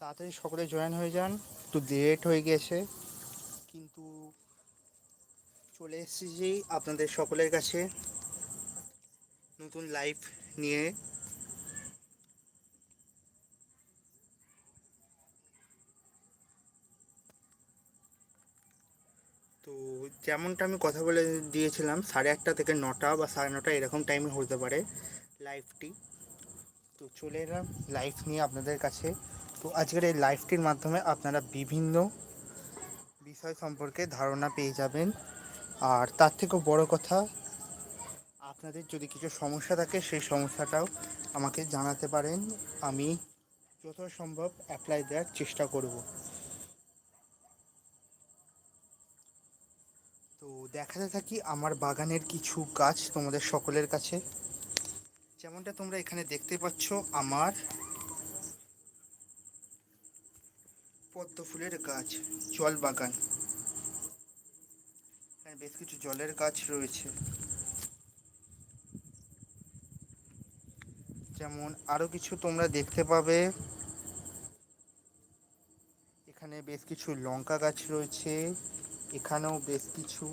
তাড়াতাড়ি সকলে জয়েন হয়ে যান। একটু লেট হয়ে গেছে, কিন্তু চলে এসেছি আপনাদের সকলের কাছে নতুন লাইভ নিয়ে। তো যেমনটা আমি কথা বলে দিয়েছিলাম, সাড়ে আটটা থেকে নটা বা সাড়ে নটা এরকম টাইমে হতে পারে লাইভটি তো চলে এলাম লাইভ নিয়ে আপনাদের কাছে। তো আজকের এই লাইভটির মাধ্যমে আপনারা বিভিন্ন বিষয় সম্পর্কে ধারণা পেয়ে যাবেন। আর তার থেকেও বড় কথা, আপনাদের যদি কিছু সমস্যা থাকে, সেই সমস্যাটাও আমাকে জানাতে পারেন। আমি যত সম্ভব অ্যাপ্লাই দেওয়ার চেষ্টা করব। তো দেখাতে থাকি আমার বাগানের কিছু গাছ তোমাদের সকলের কাছে। যেমনটা তোমরা এখানে দেখতে পাচ্ছ, আমার ফুলের গাছ, জল বাগান। এখানে বেশ কিছু জলের গাছ রয়েছে। যেমন আরও কিছু তোমরা দেখতে পাবে। এখানে বেশ কিছু লঙ্কা গাছ রয়েছে। এখানেও বেশ কিছু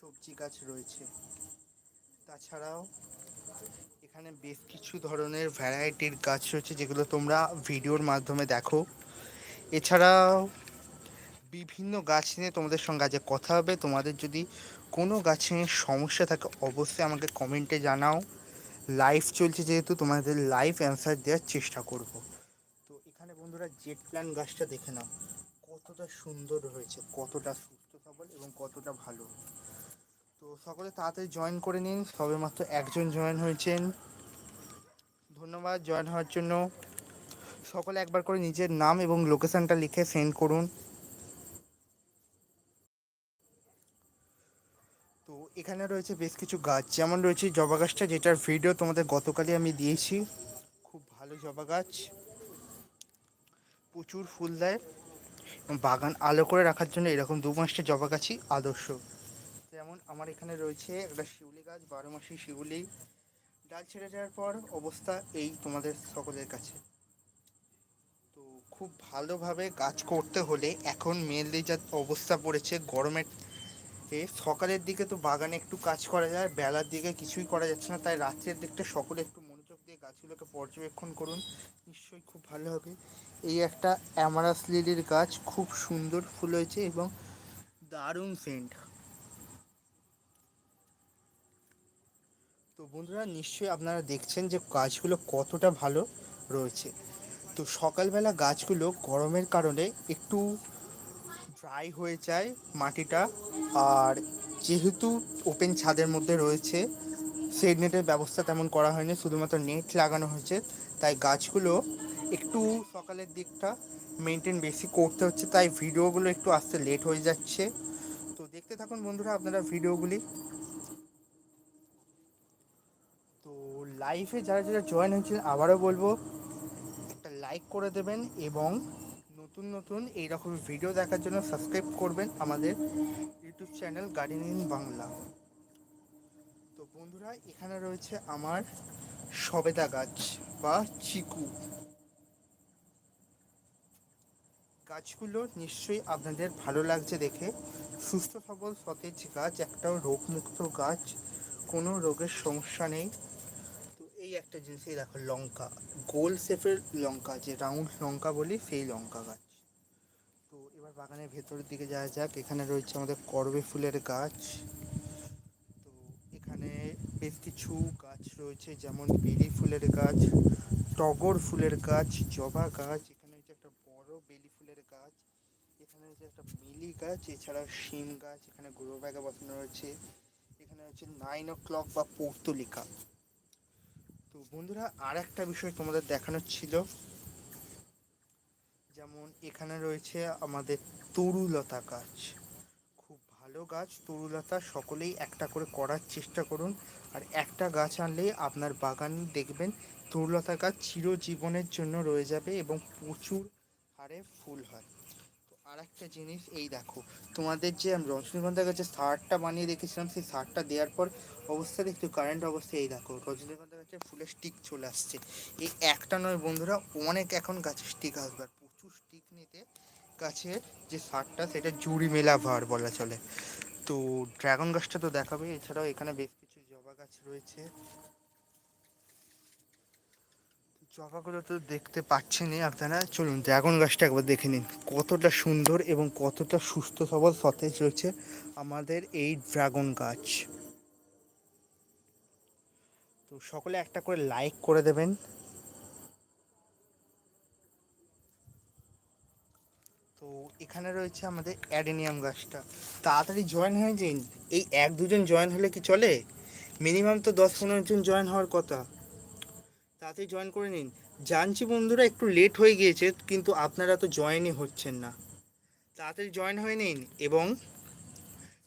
সবজি গাছ রয়েছে। তাছাড়াও এখানে বেশ কিছু ধরনের ভ্যারাইটির গাছ রয়েছে যেগুলো তোমরা ভিডিওর মাধ্যমে দেখো। এছাড়াও বিভিন্ন গাছ নিয়ে তোমাদের সঙ্গে আজ কথা হবে। তোমাদের যদি কোনো গাছ নিয়ে সমস্যা থাকে, অবশ্যই আমাকে কমেন্টে জানাও। লাইভ চলছে যেহেতু, তোমাদের লাইভ অ্যান্সার দেওয়ার চেষ্টা করব। তো এখানে বন্ধুরা জেট প্ল্যান গাছটা দেখে নাও। কতটা সুন্দর হয়েছে, কতটা সুস্থ সবল এবং কতটা ভালো। তো সকলে তাড়াতাড়ি জয়েন করে নিন। সবে মাত্র একজন জয়েন হয়েছেন। ধন্যবাদ জয়েন হওয়ার জন্য। সকলে একবার করে নিজের নাম এবং লোকেশনটা লিখে সেন্ড করুন। তো এখানে রয়েছে বেশ কিছু গাছ, যেমন রয়েছে জবা গাছটা যেটার ভিডিও তোমাদের গতকালই আমি দিয়েছি। খুব ভালো জবা গাছ। প্রচুর ফুল দেয়। বাগান আলো করে রাখার জন্য এরকম দু পাঁচটা জবা গাছই আদর্শ। যেমন আমার এখানে রয়েছে একটা শিউলি গাছ, বারো মাসি শিউলি। ডাল ছেড়ে যাওয়ার পর অবস্থা এই তোমাদের সকলের কাছে। খুব ভালোভাবে গাছ করতে হলে এখন মেনলি যা অবস্থা পড়েছে, গরমের সকালের দিকে তো বাগানে একটু কাজ করা যায়, বেলার দিকে কিছুই করা যাচ্ছে না, তাই রাত্রের দিকটা সকলে একটু মনোযোগ দিয়ে গাছগুলোকে পর্যবেক্ষণ করুন, নিশ্চয়ই খুব ভালো হবে। এই একটা অ্যামারাস লিলির গাছ, খুব সুন্দর ফুল হয়েছে এবং দারুণ সেন্ট তো বন্ধুরা, নিশ্চয়ই আপনারা দেখছেন যে গাছগুলো কতটা ভালো রয়েছে। তো সকালবেলা গাছগুলো গরমের কারণে একটু ড্রাই হয়ে যায় মাটিটা। আর যেহেতু ওপেন ছাদের মধ্যে রয়েছে শেড নেটের ব্যবস্থা তেমন করা হয়নি, শুধুমাত্র নেট লাগানো হয়েছে। তাই গাছগুলো একটু সকালের দিকটা মেনটেন বেশি করতে হচ্ছে, তাই ভিডিওগুলো একটু আসতে লেট হয়ে যাচ্ছে। তো দেখতে থাকুন বন্ধুরা আপনারা ভিডিওগুলি। তো লাইভে যারা যারা জয়েন হয়েছিলেন, আবারও বলব লাইক করে দেবেন এবং নতুন নতুন এই রকম ভিডিও দেখার জন্য সাবস্ক্রাইব করবেন আমাদের ইউটিউব চ্যানেল গার্ডেনিং বাংলা তো বন্ধুরা, এখানে রয়েছে আমার সবেদা গাছ বা চিকু। গাছগুলো নিশ্চয়ই আপনাদের ভালো লাগছে দেখে। সুস্থ সবল সতেজ গাছ, একটাও রোগমুক্ত গাছ, কোনো রোগের সমস্যা নেই। একটা জিনিসই দেখো, লঙ্কা। গোল শেপের লঙ্কা, যে রাউন্ড লঙ্কা বলি, সেই লঙ্কা গাছ। তো এবার বাগানের ভেতরের দিকে যাওয়া যাক। এখানে রয়েছে আমাদের করবে ফুলের গাছ। তো এখানে বেশ কিছু গাছ রয়েছে, যেমন বেলি ফুলের গাছ, টগর ফুলের গাছ, জবা গাছ, এখানে হচ্ছে একটা বড় বেলি ফুলের গাছ, এখানে হচ্ছে একটা মিলি গাছ, এছাড়া শিম গাছ, এখানে গ্রো ব্যাগে বসানো রয়েছে। এখানে হচ্ছে নাইন ও ক্লক বা পৌর্তলিকা তো বন্ধুরা আর একটা বিষয় তোমাদের দেখানোর ছিল। যেমন এখানে রয়েছে আমাদের তরুলতা গাছ। খুব ভালো গাছ, তরুলতা, সকলেই একটা করে করার চেষ্টা করুন। আর একটা গাছ আনলেই আপনার বাগান দেখবেন তরুলতা গাছ চিরজীবনের জন্য রয়ে যাবে এবং প্রচুর হারে ফুল হয়। আর একটা জিনিস, এই দেখো, তোমাদের যে আমি রজনীগন্ধা গাছের সারটা বানিয়ে রেখেছিলাম, সেই সারটা দেওয়ার পর অবস্থা দেখছ কারেন্ট অবস্থা, এই দেখো রজনীগন্ধা গাছের ফুলের স্টিক চলে আসছে। এই একটা নয় বন্ধুরা, অনেক এখন গাছের স্টিক আসবে, আর প্রচুর স্টিক নিতে গাছের যে সারটা সেটা জুড়ি মেলা ভার বলা চলে। তো ড্রাগন গাছটা তো দেখাবে, এছাড়াও এখানে বেশ কিছু জবা গাছ রয়েছে। জবাগুলো তো দেখতে পাচ্ছেনই আপনারা। চলুন ড্রাগন গাছটা একবার দেখে নিন। কতটা সুন্দর এবং কতটা সুস্থ সবল সতেজ রয়েছে আমাদের এই ড্রাগন গাছ। তো সকলে একটা করে লাইক করে দেবেন। তো এখানে রয়েছে আমাদের অ্যাডেনিয়াম গাছটা। তাড়াতাড়ি জয়েন হয়ে যান। এই এক দুজন জয়েন হলে কি চলে? মিনিমাম তো দশ পনেরো জন জয়েন হওয়ার কথা। তাড়াতাড়ি জয়েন করে নিন। জানছি বন্ধুরা একটু লেট হয়ে গিয়েছে, কিন্তু আপনারা তো জয়েনই হচ্ছেন না। তাড়াতাড়ি জয়েন হয়ে নিন এবং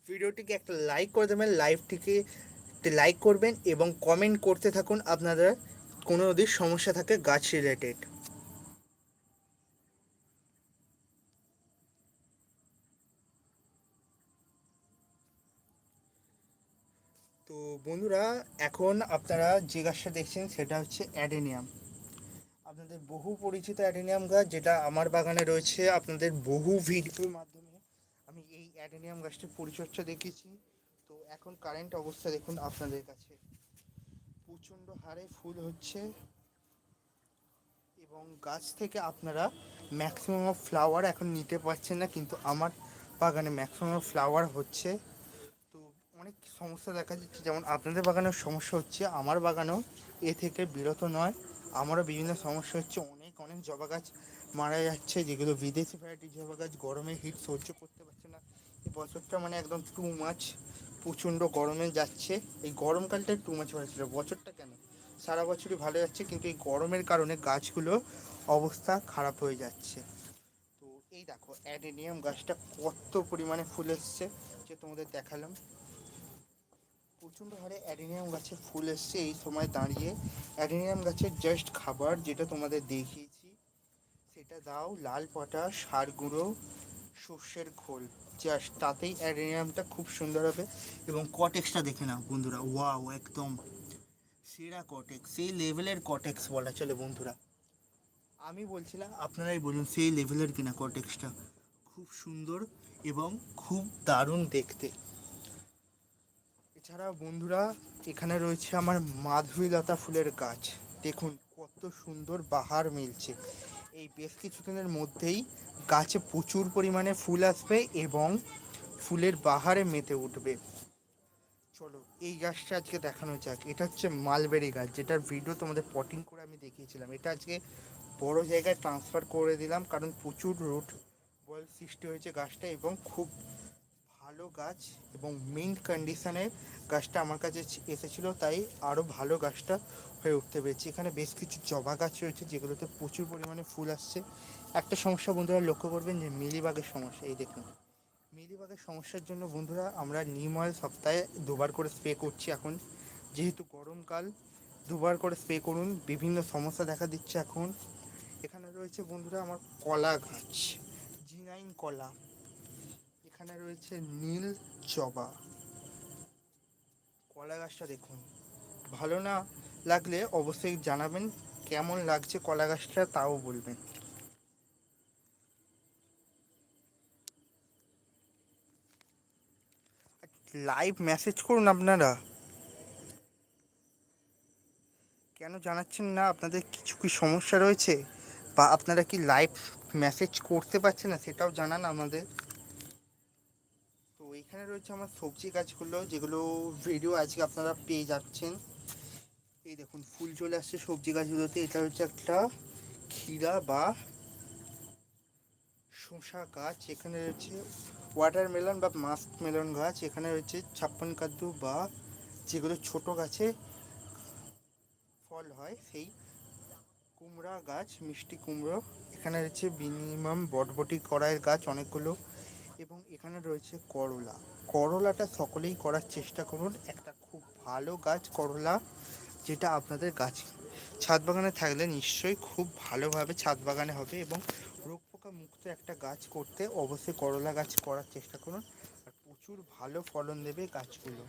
ভিডিওটিকে একটা লাইক করে দেবেন লাইভটিকে লাইক করবেন এবং কমেন্ট করতে থাকুন আপনাদের কোনো যদি সমস্যা থাকে গাছ রিলেটেড বন্ধুরা, এখন আপনারা যে গাছটা দেখছেন সেটা হচ্ছে অ্যাডেনিয়াম। আপনাদের বহু পরিচিত অ্যাডেনিয়াম গাছ যেটা আমার বাগানে রয়েছে, আপনাদের বহু ভিডিওর মাধ্যমে আমি এই অ্যাডেনিয়াম গাছটির পরিচর্যা দেখেছি তো এখন কারেন্ট অবস্থা দেখুন আপনাদের কাছে। প্রচণ্ড হারে ফুল হচ্ছে এবং গাছ থেকে আপনারা ম্যাক্সিমাম ফ্লাওয়ার এখন নিতে পারছেন না, কিন্তু আমার বাগানে ম্যাক্সিমাম ফ্লাওয়ার হচ্ছে। অনেক সমস্যা দেখা যাচ্ছে যেমন আপনাদের বাগানেও সমস্যা হচ্ছে, আমার বাগানেও এ থেকে বিরত নয়। আমারও বিভিন্ন সমস্যা হচ্ছে, অনেক অনেক জবা গাছ মারা যাচ্ছে, যেগুলো বিদেশি ভ্যারাইটির জবা গাছ, গরমে হিট সহ্য করতে পারছে না। এই বছরটা মানে একদম টু মাছ প্রচণ্ড গরমে যাচ্ছে। এই গরমকালটা টু মাছ হয়েছিল বছরটা কেন? সারা বছরই ভালো যাচ্ছে, কিন্তু এই গরমের কারণে গাছগুলো অবস্থা খারাপ হয়ে যাচ্ছে। তো এই দেখো, অ্যাডেনিয়াম গাছটা কত পরিমাণে ফুল এসছে, যে তোমাদের দেখালাম। প্রচণ্ড হারে অ্যাডেনিয়াম গাছে ফুল এসছে। এই সময় দাঁড়িয়ে অ্যাডেনিয়াম গাছের জাস্ট খাবার যেটা তোমাদের দেখিয়েছি, সেটা দাও, লাল পটাশ সার গুঁড়ো, সর্ষের খোল। জাস্ট তাতেই অ্যাডেনিয়ামটা খুব সুন্দর হবে। এবং কটেক্সটা দেখে নাও বন্ধুরা। ওয়াও একদম সেরা কটেক্স সেই লেভেলের কটেক্স বলা চলে বন্ধুরা। আমি বলছিলাম, আপনারাই বলুন সেই লেভেলের কিনা কটেক্সটা খুব সুন্দর এবং খুব দারুণ দেখতে। এছাড়া বন্ধুরা, এখানে রয়েছে আমার মাধুরীলতা ফুলের গাছ। দেখুন, কত সুন্দর বাহার মিলছে। এই বেশ কিছুদিনের মধ্যেই গাছে প্রচুর পরিমাণে ফুল আসবে এবং ফুলের বাহারে মেতে উঠবে। চলো, এই গাছটা আজকে দেখানো যাক। এটা হচ্ছে মালবেরি গাছ, যেটার ভিডিও তোমাদের পটিং করে আমি দেখিয়েছিলাম। এটা আজকে বড় জায়গায় ট্রান্সফার করে দিলাম, কারণ প্রচুর রুট বল সৃষ্টি হয়েছে গাছটা এবং খুব ভালো গাছ এবং মিন্ট কন্ডিশনের গাছটা আমার কাছে এসেছিল, তাই আরও ভালো গাছটা হয়ে উঠতে পেরেছি। এখানে বেশ কিছু জবা গাছ রয়েছে, যেগুলোতে প্রচুর পরিমাণে ফুল আসছে। একটা সমস্যা বন্ধুরা লক্ষ্য করবেন যে মিলিবাগের সমস্যা, এই দেখুন। মিলিবাগের সমস্যার জন্য বন্ধুরা আমরা নিম অয়েল সপ্তাহে দুবার করে স্প্রে করছি এখন। যেহেতু গরমকাল দুবার করে স্প্রে করুন, বিভিন্ন সমস্যা দেখা দিচ্ছে এখন। এখানে রয়েছে বন্ধুরা আমার কলা গাছ জিনাইন কলা। এখানে রয়েছে নীল জবা কলা গাছটা দেখুন। ভালো না লাগলে অবশ্যই জানাবেন কেমন লাগছে কলা গাছটা, তাও বলবেন। লাইভ মেসেজ করুন আপনারা। কেন জানাচ্ছেন না? আপনাদের কিছু কি সমস্যা রয়েছে? বা আপনারা কি লাইভ মেসেজ করতে পারছেন না, সেটাও জানান আমাদের। এখানে রয়েছে আমার সবজি গাছগুলো, যেগুলো ভিডিও আজকে আপনারা পেয়ে যাচ্ছেন। এই দেখুন, ফুল চলে আসছে সবজি গাছগুলোতে। এটা হচ্ছে একটা ক্ষীরা বা শসা গাছ। এখানে রয়েছে ওয়াটারমেলন বা মাস্ক মেলন গাছ। এখানে রয়েছে ছাপ্পান কাদ্দু বা যেগুলো ছোট গাছে ফল হয়, সেই কুমড়া গাছ, মিষ্টি কুমড়ো। এখানে রয়েছে মিনিমাম বটবটি কড়াইয়ের গাছ, অনেকগুলো এবং এখানে রয়েছে করলা। করলাটা সকলেই করার চেষ্টা করুন। একটা খুব ভালো গাছ করলা, যেটা আপনাদের গাছ ছাদ বাগানে থাকলে নিশ্চয়ই খুব ভালোভাবে ছাদ বাগানে হবে এবং রোগ পোকা মুক্ত একটা গাছ করতে অবশ্যই করলা গাছ করার চেষ্টা করুন। আর প্রচুর ভালো ফলন দেবে গাছগুলো।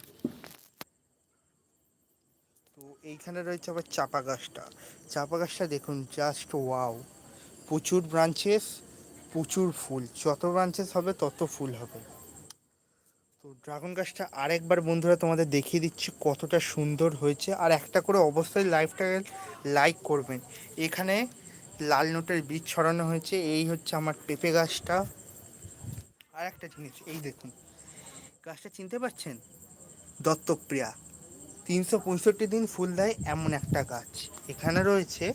তো এইখানে রয়েছে আবার চাপা গাছটা চাপা গাছটা দেখুন জাস্ট ওয়াও প্রচুর ব্রাঞ্চেস প্রচুর ফুল। যত ব্রাঞ্চেস হবে, তত ফুল হবে। তো ড্রাগন গাছটা আরেকবার বন্ধুরা তোমাদের দেখিয়ে দিচ্ছি কতটা সুন্দর হয়েছে। আর একটা করে অবশ্যই লাইফটাকে লাইক করবেন। এখানে লাল নোটের বীজ ছড়ানো হয়েছে। এই হচ্ছে আমার পেঁপে গাছটা। আর একটা জিনিস, এই দেখুন। গাছটা চিনতে পারছেন? দত্তপ্রিয়া। তিনশো পঁয়ষট্টি দিন ফুল দেয় এমন একটা গাছ। এখানে রয়েছে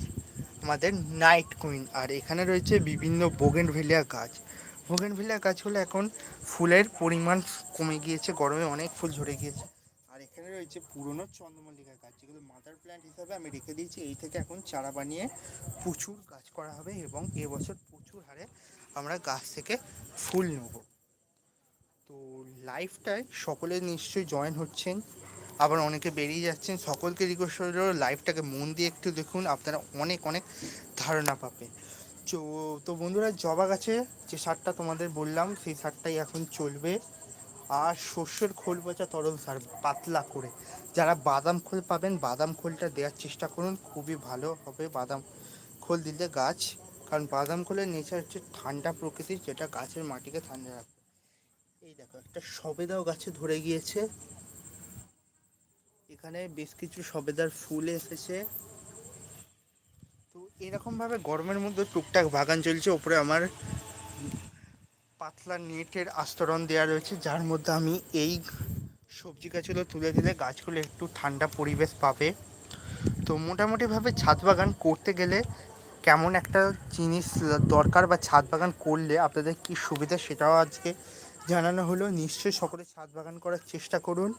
আমাদের নাইট কুইন আর এখানে রয়েছে বিভিন্ন বোগেনভেলিয়া গাছ। বোগেনভেলিয়া গাছগুলো এখন ফুলের পরিমাণ কমে গিয়েছে, গরমে অনেক ফুল ঝরে গিয়েছে। আর এখানে রয়েছে পুরনো চন্দ্রমল্লিকা গাছ, যেগুলো মাদার প্ল্যান্ট হিসাবে আমি রেখে দিয়েছি। এই থেকে এখন চারা বানিয়ে প্রচুর গাছ করা হবে এবং এবছর প্রচুর হারে আমরা গাছ থেকে ফুল নেব। তো লাইফটায় সকলে নিশ্চয়ই জয়েন হচ্ছেন। আবার অনেকে বেরিয়ে যাচ্ছেন। সকলকে রিকোয়েস্ট করলেও লাইভটাকে মন দিয়ে একটু দেখুন, আপনারা অনেক অনেক ধারণা পাবেন। তো বন্ধুরা, জবা গাছে যে সারটা তোমাদের বললাম, সেই সারটাই এখন চলবে। আর শস্যের খোল পচা তরল সার, পাতলা করে। যারা বাদাম খোল পাবেন, বাদাম খোলটা দেওয়ার চেষ্টা করুন, খুবই ভালো হবে বাদাম খোল দিলে গাছ। কারণ বাদাম খোলের নেচার হচ্ছে ঠান্ডা প্রকৃতির, যেটা গাছের মাটিকে ঠান্ডা রাখবে। এই দেখো, একটা সবেদাও গাছে ধরে গিয়েছে। এখানে বেশ কিছু সবেদার ফুল এসেছে। তো এরকম ভাবে গরমের মধ্যে টুকটাক বাগান চলছে। ওপরে আমার পাতলা নেটের আস্তরণ দেওয়া রয়েছে, যার মধ্যে আমি এই সবজি গাছগুলো তুলে দিলে গাছগুলো একটু ঠান্ডা পরিবেশ পাবে। তো মোটামুটিভাবে ছাদ বাগান করতে গেলে কেমন একটা জিনিস দরকার বা ছাদ বাগান করলে আপনাদের কি সুবিধা সেটাও আজকে জানানো হলো। নিশ্চয়ই সকলে ছাদ বাগান করার চেষ্টা করুন।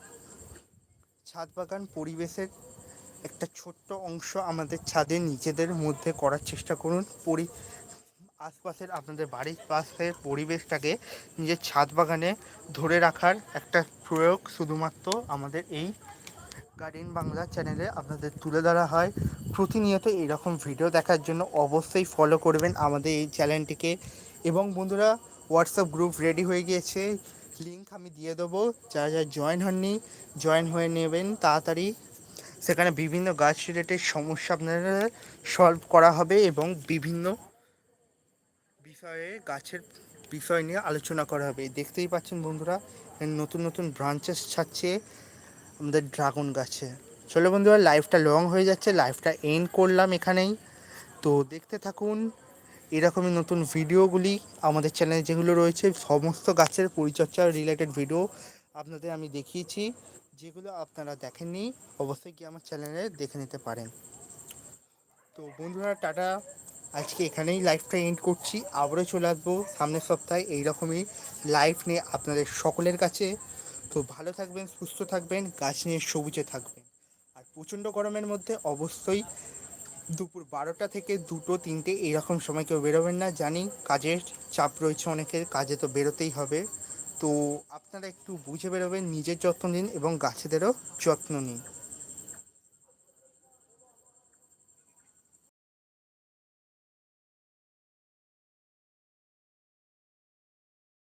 ছাদ বাগান পরিবেশের একটা ছোট্ট অংশ আমাদের ছাদে নিজেদের মধ্যে করার চেষ্টা করুন। পরি, আশপাশের আপনাদের বাড়ির পাশের পরিবেশটাকে নিজের ছাদ বাগানে ধরে রাখার একটা প্রয়োগ শুধুমাত্র আমাদের এই গার্ডেন বাংলা চ্যানেলে আপনাদের তুলে ধরা হয়। প্রতিনিয়ত এইরকম ভিডিও দেখার জন্য অবশ্যই ফলো করবেন আমাদের এই চ্যানেলটিকে এবং বন্ধুরা হোয়াটসঅ্যাপ গ্রুপ রেডি হয়ে গিয়েছে। লিঙ্ক আমি দিয়ে দেবো। যারা যারা জয়েন হননি জয়েন হয়ে নেবেন তাড়াতাড়ি। সেখানে বিভিন্ন গাছ রিলেটেড সমস্যা আপনাদের সলভ করা হবে এবং বিভিন্ন বিষয়ে, গাছের বিষয় নিয়ে আলোচনা করা হবে। দেখতেই পাচ্ছেন বন্ধুরা, নতুন নতুন ব্রাঞ্চেস ছাড়ছে আমাদের ড্রাগন গাছে। চলো বন্ধুরা লাইফটা লং হয়ে যাচ্ছে লাইফটা এন্ড করলাম এখানেই। তো দেখতে থাকুন এরকমই নতুন ভিডিওগুলি আমাদের চ্যানেলে যেগুলো রয়েছে, সমস্ত গাছের পরিচর্যা রিলেটেড ভিডিও আপনাদের আমি দেখিয়েছি। যেগুলো আপনারা দেখেননি, অবশ্যই কি আমার চ্যানেলে দেখে নিতে পারেন। তো বন্ধুরা, টাটা। আজকে এখানেই লাইভটা এন্ড করছি। আবারও চলে আসব সামনের সপ্তাহে এইরকমই লাইভ নিয়ে আপনাদের সকলের কাছে। তো ভালো থাকবেন, সুস্থ থাকবেন, গাছ নিয়ে সবুজে থাকবেন। আর প্রচণ্ড গরমের মধ্যে অবশ্যই দুপুর বারোটা থেকে দুটো, তিনটে, এইরকম সময় কেউ বেরোবেন না। জানি কাজের চাপ রয়েছে অনেকের, কাজে তো বেরোতেই হবে। তো আপনারা একটু বুঝে বেরোবেন, নিজের যত্ন নিন এবং গাছেদেরও যত্ন নিন।